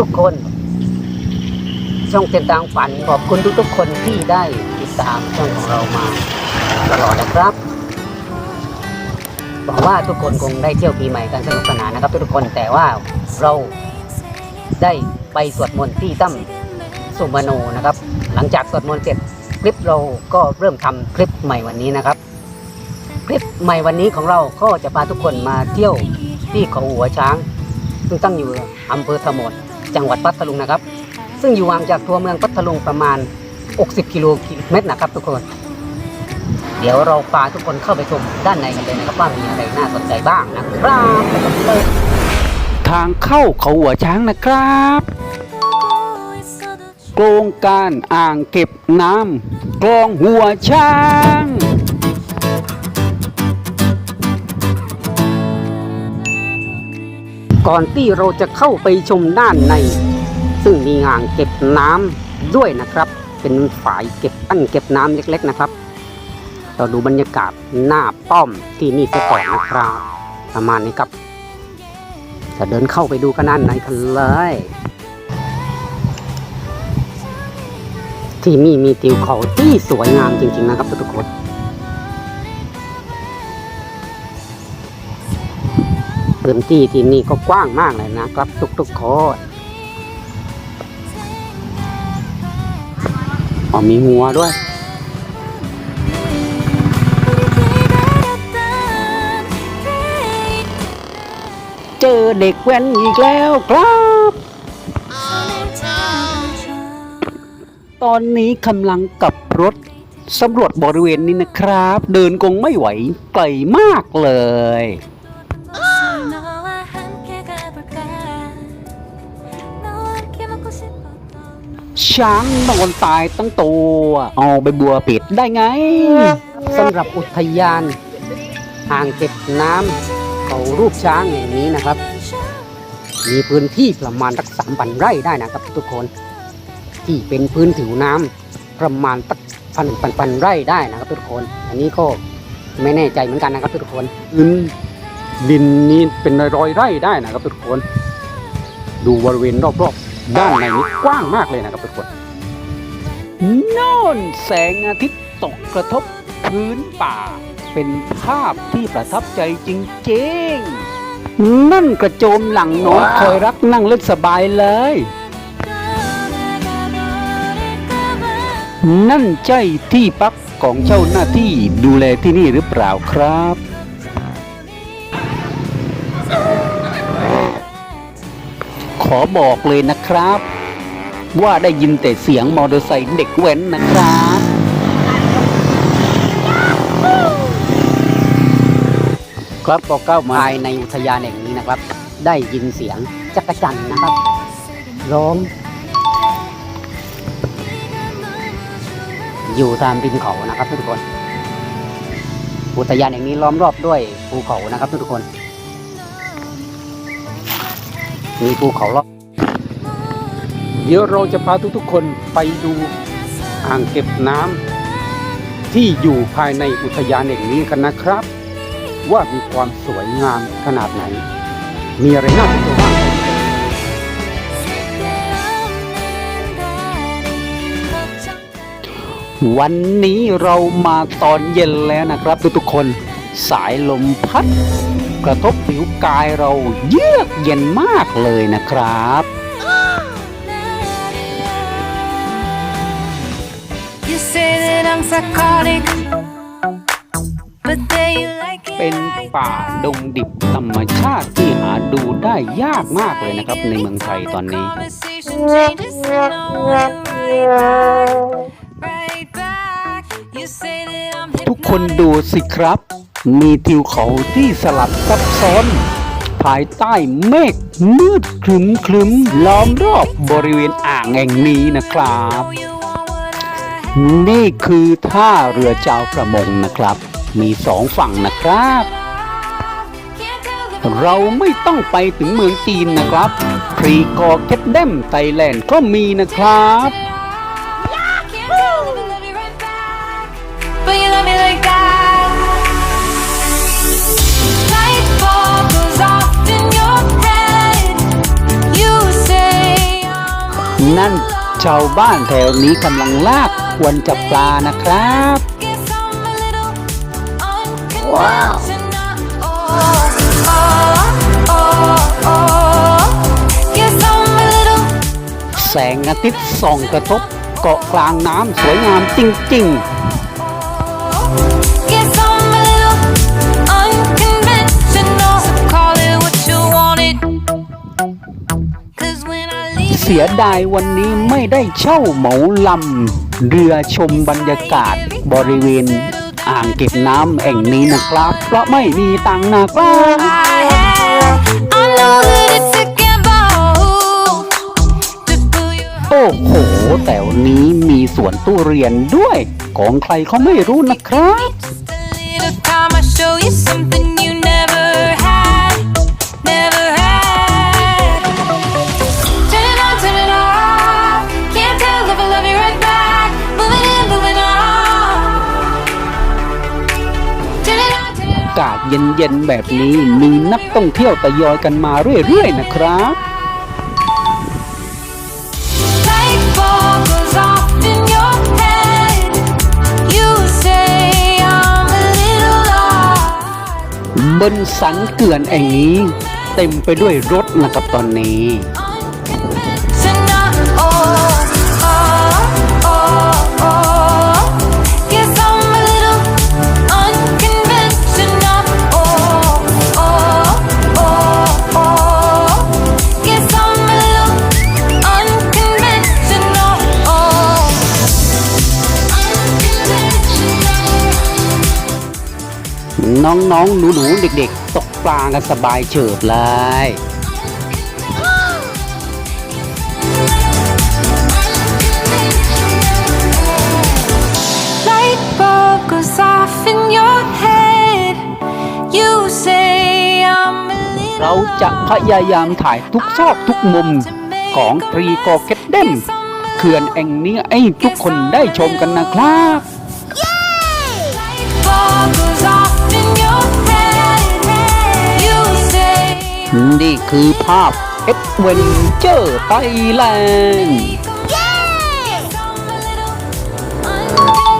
ทุกๆคน ช่องเต็นทางฝันขอบคุณทุกๆคนที่ได้ติดตามช่องของเรามาตลอดนะครับหวังว่าทุกคนคงได้เที่ยวปีใหม่กันสนุกสนานนะครับ ทุกคนแต่ว่าเราได้ไปสวดมนต์ที่ถ้ำสุมาโนนะครับ หลังจากสวดมนต์เสร็จคลิปเราก็เริ่มทำคลิปใหม่วันนี้นะครับ คลิปใหม่วันนี้ของเราก็จะพาทุกคนมาเที่ยวที่เขาหัวช้างซึ่งตั้งอยู่อำเภอสมด จังหวัดพัทลุงนะครับ ซึ่งอยู่ห่างจากตัวเมืองพัทลุงประมาณ 60 กิโลเมตรนะครับ ทุกคน เดี๋ยวเราพาทุกคนเข้าไปชมด้านในกันเลยนะครับว่ามีอะไรน่าสนใจบ้างนะครับทางเข้าเขาหัวช้างนะครับโครงการอ่างเก็บน้ำคลองหัวช้าง ก่อนที่เราจะเข้าไปชมด้านใน ซึ่งมีอ่างเก็บน้ำด้วยนะครับ เป็นฝายเก็บอั้นเก็บน้ำเล็ก ๆนะครับ เราดูบรรยากาศหน้าป้อมที่นี่เสียก่อนนะครับประมาณนี้ครับจะเดินเข้าไปดูกันด้านในกันเลย ที่นี่มีติวเขาที่สวยงามจริง ๆ นะครับทุกคน พื้นที่ที่นี่ก็กว้างมากเลยนะครับทุกๆคนอ๋อมีงัวด้วยเจอเด็กแว้นอีกแล้วครับ ตอนนี้กำลังกับรถสำรวจบริเวณนี้นะครับ เดินคงไม่ไหวไกลมากเลย ช้างนอนตายตั้งตัวเอาไปบัวปิดได้ไงสำหรับอุทยานอ่างเก็บน้ำเขารูปช้างแห่งนี้นะครับ มีพื้นที่ประมาณสักสามพันไร่ได้นะครับทุกคน ที่เป็นพื้นผิวน้ำประมาณสักพันพันพันไร่ได้นะครับทุกคน อันนี้ก็ไม่แน่ใจเหมือนกันนะครับทุกคนอืมดินนี้เป็นร้อยๆไร่ได้นะครับทุกคน ดูบริเวณรอบๆ ด้านในนี้กว้างมากเลยนะครับทุกคนน่นแสงอาทิตย์ตกกระทบพื้นป่า เป็นภาพที่ประทับใจจริงๆ นั่นกระโจมหลังน้อยคอยรักนั่งเล่นสบายเลย นั่นใช่ที่พักของเจ้าหน้าที่ดูแลที่นี่หรือเปล่าครับขอบอกเลยนะ ครับ ว่าได้ยินแต่เสียงมอเตอร์ไซค์เด็กแว้นนะครับครับพอเข้ามาภายในอุทยานแห่งนี้นะครับ ได้ยินเสียงจักรจันทร์นะครับ ร้อง อยู่ตามริมเขานะครับทุกคน อุทยานแห่งนี้ล้อมรอบด้วยภูเขานะครับทุกคน มีภูเขาล้อม เดี๋ยวเราจะพาทุกๆคนไปดูอ่างเก็บน้ำที่อยู่ภายในอุทยานแห่งนี้กันนะครับ ว่ามีความสวยงามขนาดไหน มีอะไรน่าสนใจบ้างวันนี้เรามาตอนเย็นแล้วนะครับ ทุกๆคนสายลมพัด กระทบผิวกายเราเยือกเย็นมากเลยนะครับ You say that I'm psychotic But then you like it เป็นป่าดงดิบธรรมชาติที่หาดูได้ยากมากเลยนะครับ ในเมืองไทยตอนนี้ Conversation changes and I went right back. You say that I'm ทุกคนดูสิครับ มีทิวเขาที่สลับซับซ้อน ภายใต้เมฆมืดครึ้มครึ้มล้อมรอบบริเวณอ่างแห่งนี้นะครับ know นี่คือท่าเรือเจ้าประมงนะครับ มีสองฝั่งนะครับ เราไม่ต้องไปถึงเมืองจีนนะครับพรีกอเก็ตเดมไทยแลนด์ก็มีนะครับ นั่นชาวบ้านแถวนี้กำลังลาก ควรจับปลานะครับ ว้าวแสงอาทิตย์ส่องกระทบเกาะกลางน้ำสวยงามจริง ๆเสียดายวันนี้ไม่ได้เช่าเหมาลำ เรือชมบรรยากาศบริเวณอ่างเก็บน้ำแห่งนี้นะครับ เพราะไม่มีตังค์นะครับโอ้โห แต่วันนี้มีสวนตู้เรียนด้วย ของใครเขาไม่รู้นะครับ เย็นๆแบบนี้มีนักท่องเที่ยวทยอยกันมาเรื่อยๆนะครับ Light bulb goes off in your head. You say I'm a little lost. บนสันเขื่อนแห่งนี้ เต็มไปด้วยรถนะครับตอนนี้ น้องๆ หนูๆ เด็กๆ ตกปลากันสบายเฉิบเลย Light bulb goes off in your head. You say I'm a little เราจะพยายามถ่ายทุกซอกทุกมุมของทรีโกเกตเดมเขื่อนแห่งนี้ให้ทุกคนได้ชมกันนะครับ นี่คือภาพเอ็ดเวนเจอร์ไทยแลนด์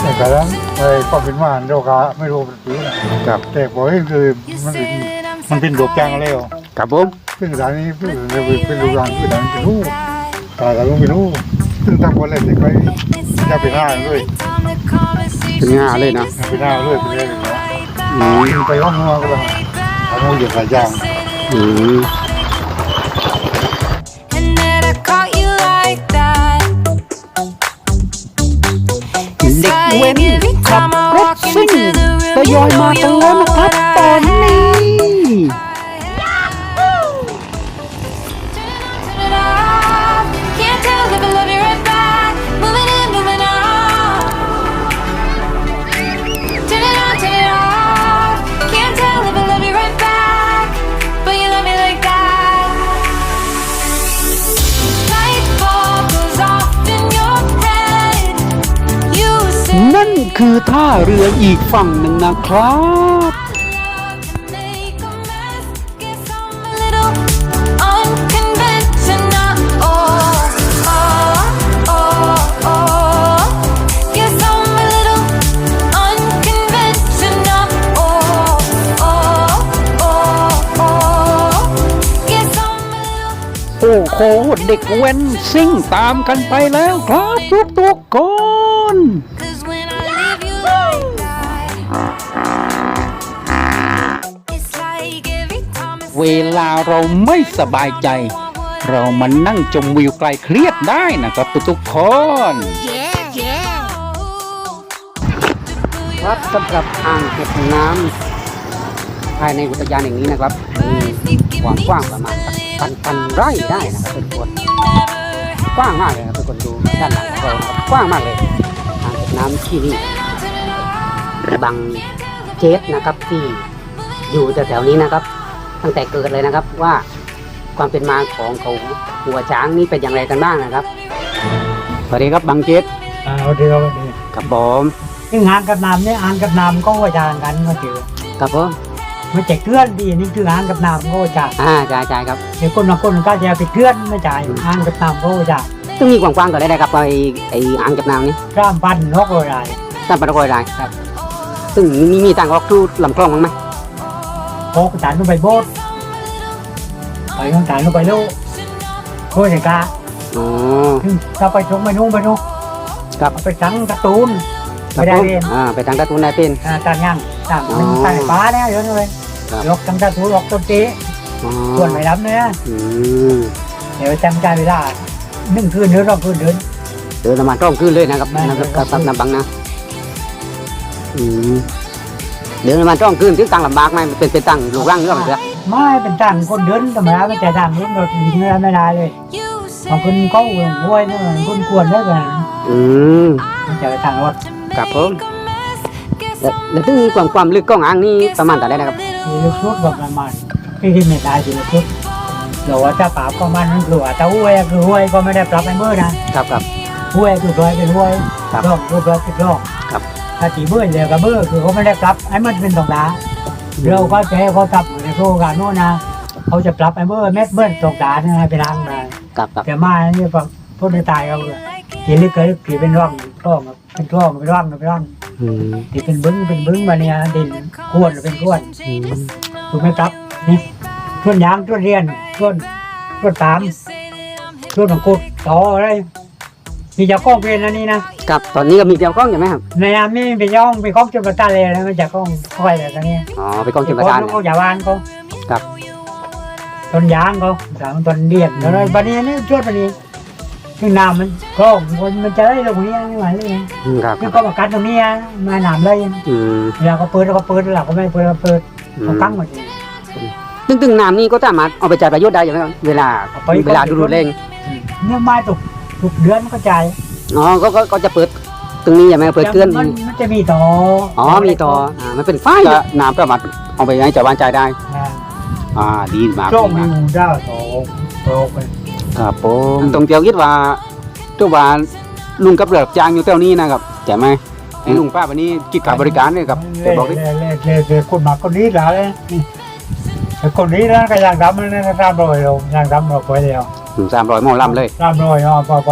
แต่กระนั้นไอ้ความเป็นมาเราก็ไม่รู้เป็นปีนะครับ แต่พอเห็นคือมันเป็นมันเป็นดอกจางแล้วครับผมซึ่งร้านนี้เพิ่งเป็นเป็นรูปร่างคือร้านเป็นรูปตาตาลุงเป็นรูปซึ่งทำคนแรกเด็กไปจะเป็นหน้าเลยเป็นงาเลยนะเป็นหน้าเลยเป็นเรื่องนะอืมไปห้องนัวก็แล้วเอาโมเหยียบหลายอย่าง อื นั่นคือท่าเรืออีกฝั่งหนึ่งนะครับ โอ้โห เด็กเว้นซิ่งตามกันไปแล้วครับทุกๆคน เวลาเราไม่สบายใจ เรามานั่งชมวิวไกลเครียดได้นะครับทุกทุกๆคนครับสำหรับอ่างเก็บน้ำภายในอุทยานแห่งนี้นะครับมีความกว้างประมาณสักพันพันไร่ได้นะครับทุกคนกว้างมากเลยครับทุกคนดูด้านหลังของเรานะครับกว้างมากเลยอ่างเก็บน้ำที่นี่บางเจสนะครับที่อยู่แถวๆนี้นะครับ ตั้งแต่เกิดเลยนะครับว่าความเป็นมาของเขาหัวช้างนี่เป็นอย่างไรกันบ้างนะครับสวัสดีครับบางเจสอ่าเอาเดียวดีกับผมซึ่งอ่านกับน้ำเนี่ยอ่านกับน้ำก็ว่าจางกันมาเจอกับผมมันจะเกลื่อนดีนี่คืออ่านกับน้ำก็ว่าจางอ่าใช่ใช่ครับเดี๋ยวคนบางคนก็จะไปเกลื่อนไม่จ่ายอ่านกับน้ำก็ว่าจางซึ่งมีกว้างๆก็ได้ได้ครับไอ้ไอ้อ่างเก็บน้ำนี่ข้ามพันนกอะไรตามปรากฏได้ครับ ซึ่งมีมีทางออกทูลำคลองมั้งไหม โคกฐานลงไปโบสถ์ไปข้างฐานลงไปลูกโคตรกาอ๋อถึงถ้าไปชมไปนู่นไปนู่นครับเอาไปทั้งการ์ตูนไม่ได้เรียนอ่าไปทางการ์ตูนได้เป็นอ่าต่างยังต่างมันอ๋อต่างฟ้าเนี่ยเยอะเลยครับยกทั้งการ์ตูนยกต้นเจ๊อ๋อส่วนไปรับเนี่ยอืมเดี๋ยวจำการเวลาหนึ่งคืนหรือสองคืนเดินเดินประมาณต้องขึ้นเลยนะครับไม่นะครับไม่ครับน้ำบังนะอืม เดินประมาณต้องขึ้นถึงตังลำบากไหมเป็นเป็นตังลูกร่างเรื่องเสือไม่เป็นต่างคนเดินธรรมดาไม่ใช่ต่างรถรถวิ่งไม่ได้เลยบางคนเขาหลงห้วยเนี่ยมันคนกวนได้กันอืมมันจะไปต่างรถครับผมแล้วแล้วถึงความความลึกของอ่างนี่ประมาณเท่าไหร่นะครับมีลูกชุดแบบประมาณที่ที่ไม่ได้สิลูกชุดหรือว่าถ้าปราบก็มันมันกลัวแต่ห้วยคือห้วยก็ไม่ได้ปรับไปเมื่อนะครับครับห้วยคือห้วยเป็นห้วยครับรอบรูปรอบติดรอบครับ ถ้าตีเบื่อเดียวกับเบื่อคือเขาไม่ได้ปรับให้มันเป็นตรงดาเราก็จะให้เขาทับอยู่ในโครงการโน่นนะเขาจะปรับไอ้เบอร์เม็ดเบอร์ตกดาเนี่ยไปล้างมาครับครับแต่มาเนี่ยแบบพ้นไม่ตายเขาเลยทีลึกก็ลึกทีเป็นร่องร่องเป็นร่องเป็นร่องเป็นร่องอืมทีเป็นบึ้งเป็นบึ้งมาเนี่ยดินขวนเป็นขวนอืมถูกไหมครับนี่ต้นยางต้นเรียนต้นต้นตามต้นมังคุดต่ออะไรมีเจ้าก้องเป็นอันนี้นะ ครับตอนนี้ก็มีเดียวกล้องอยู่ไหมครับในน้ำนี่เป็นย่องเป็นข้องจุดประตาเลยนะมันจะก้องค่อยอะไรกันเนี่ยอ๋อไปกล้องเก็บประทานเขาอย่าวานเขาครับต้นยางเขาสามต้นเดียนแล้วบันนี้นี่ช่วยบันนี้คือน้ำมันกล้องมันมันจะได้ลงนี้ไม่ไหวเลยอืมครับคือก็มากัดตรงนี้มาหนามเลยอืมเวลาเขาเปิดเราก็เปิดเราก็ไม่เปิดเราเปิดอืเขามตั้งหมดตึงตึงน้ำนี่ก็สามารถเอาไปจ่ายประโยชน์ได้ใช่ไหมครับเวลาเอาไปเวลาดูดูเร่งเนี่ยไม้ตกทุกเดือนมันก็จ่าย อ๋อก็ก็ก็จะเปิดตรงนี้ใช่ไหมเปิดเตือนมันมันจะมีต่ออ๋อ๋อมีต่ออ่ามันเป็นไฟก็น้ำก็มาเอาไปให้ชาวบ้านจ่ายได้ อ่าดีมากช่วงดีมีมากหมูเจ้าต่อโตไปครับผมตรงเตียวคิดว่าเจ้าบ้านลุงกับเรือจางอยู่แถวนี้นะครับใช่ไหมไอ้ลุงป้าวันนี้กิจการบริการเนี่ยครับแต่เล่บอกดิ เล่เล่เล่เล่คนมาคนนี้แหละเลยไอ้คนนี้นะก็ยังดำมันนะรำรอยเรายังดำเราไปแล้ว ถึงสามร้อยหม้อลำเลยรำรอยอ๋อพอไป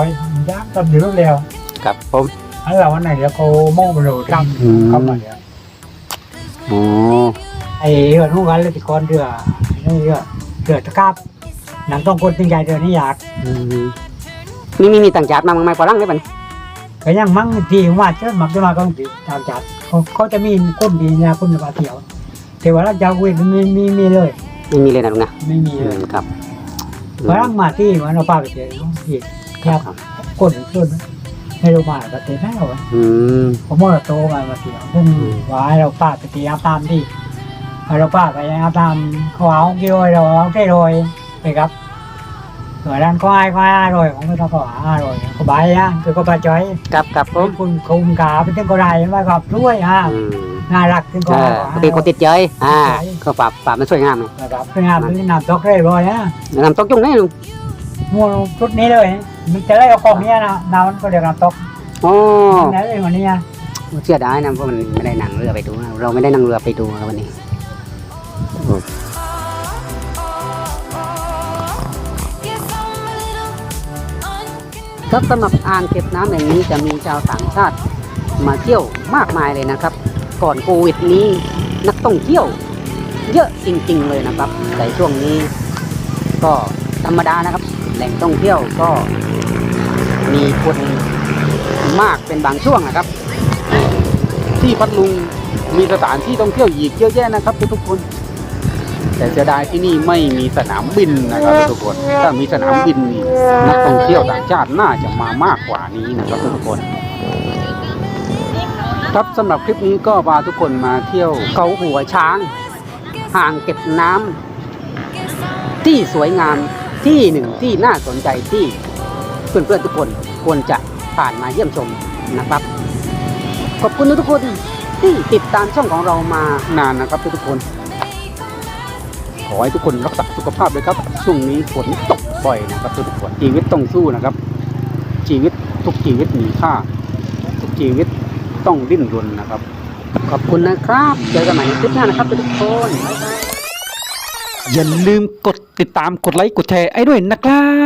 ยังดำอยู่แล้วครับผมอันเราวันไหนเดี๋ยวเขาโม่ไปเลยดำเข้ามาเดี๋ยวโอ้ไอ้เรื่องนู้นกันเลยที่คนเรือนี่เรือเรือตะกร้าหนังต้องคนตึงใหญ่เรือนี่อยากอืมนี่มีมีต่างชาติมาบ้างไหมฝรั่งได้ปะเนี่ยก็ยังมั่งทีว่าเชิญมักจะมาก็ตามจัดเขาเขาจะมีคนดีนะคนมาเที่ยวแต่ว่าเราจะเว้นมีมีมีเลยไม่มีเลยนะลุงนะไม่มีอืเลย มครับ ฝรั่งมาที่มันเราพาไปเที่ยวอีกครับครับคนชวนให้เรามาประเทศแล้วอืมผมว่าโตมามาเที่ยวเพิ่งว่าให้เราป้าไปเที่ยวตามที่ให้เราป้าไปอาตามเขาเอากี่ร้อยเราเอาแค่ร้อยไปครับส่วนด้านก็ให้ก็ให้อร่อยของไม่ต้องก็อร่อยก็บายอะคือก็ปลาจ้อยครับครับผมคุณคุมกาเป็นเจ้าก็ได้ไม่ก็ด้วยอะอืม น่ารักถึงเอก็อปกติคนติดใจอ่าก็ปรับปรับมันสวยงามเลยนะครับเป็นงานเป็นน้ำตกได้ร้อยนะน้ำตกจุ่งได้ลุงงูชุดนี้เลย มันจะได้เอาของเนี้ยนะน้ำมันก็เรียกน้ำตกอ๋อนั่นเลยวันนี้อะเชื่อได้นะเพราะมันไม่ได้นั่งเรือไปดูนะเราไม่ได้นั่งเรือไปดูครับวันนี้ครับสำหรับอ่างเก็บน้ำแห่งนี้จะมีชาวต่างชาติมาเที่ยวมากมายเลยนะครับ ก่อนโควิดนี้นักท่องเที่ยว เยอะจริง ๆ เลยนะครับ แต่ช่วงนี้ก็ธรรมดานะครับ แหล่งท่องเที่ยวก็มีคนมากเป็นบางช่วงนะครับ ที่พัทลุงมีสถานที่ท่องเที่ยวอีกเยอะแยะนะครับ ทุกคน แต่เสียดายที่นี่ไม่มีสนามบินนะครับทุกคนถ้ามีสนามบินนักท่องเที่ยวต่างชาติน่าจะมามากกว่านี้นะครับทุกคน ครับสำหรับคลิปนี้ก็พาทุกคนมาเที่ยวเขาหัวช้าง ห่างเก็บน้ำที่สวยงามที่หนึ่งที่น่าสนใจที่เพื่อนๆทุกคนควรจะผ่านมาเยี่ยมชมนะครับ ขอบคุณทุกคนที่ติดตามช่องของเรามานานนะครับทุกคน ขอให้ทุกคนรักษาสุขภาพเลยครับช่วงนี้ฝนตกบ่อยนะครับทุกคนชีวิตต้องสู้นะครับ ชีวิตทุกชีวิตมีค่า ทุกชีวิต ต้องดิ้นรนนะครับ ขอบคุณนะครับ เจอกันใหม่คลิปหน้านะครับทุกคนอย่าลืมกดติดตามกดไลค์กดแชร์ไอ้ด้วยนะครับ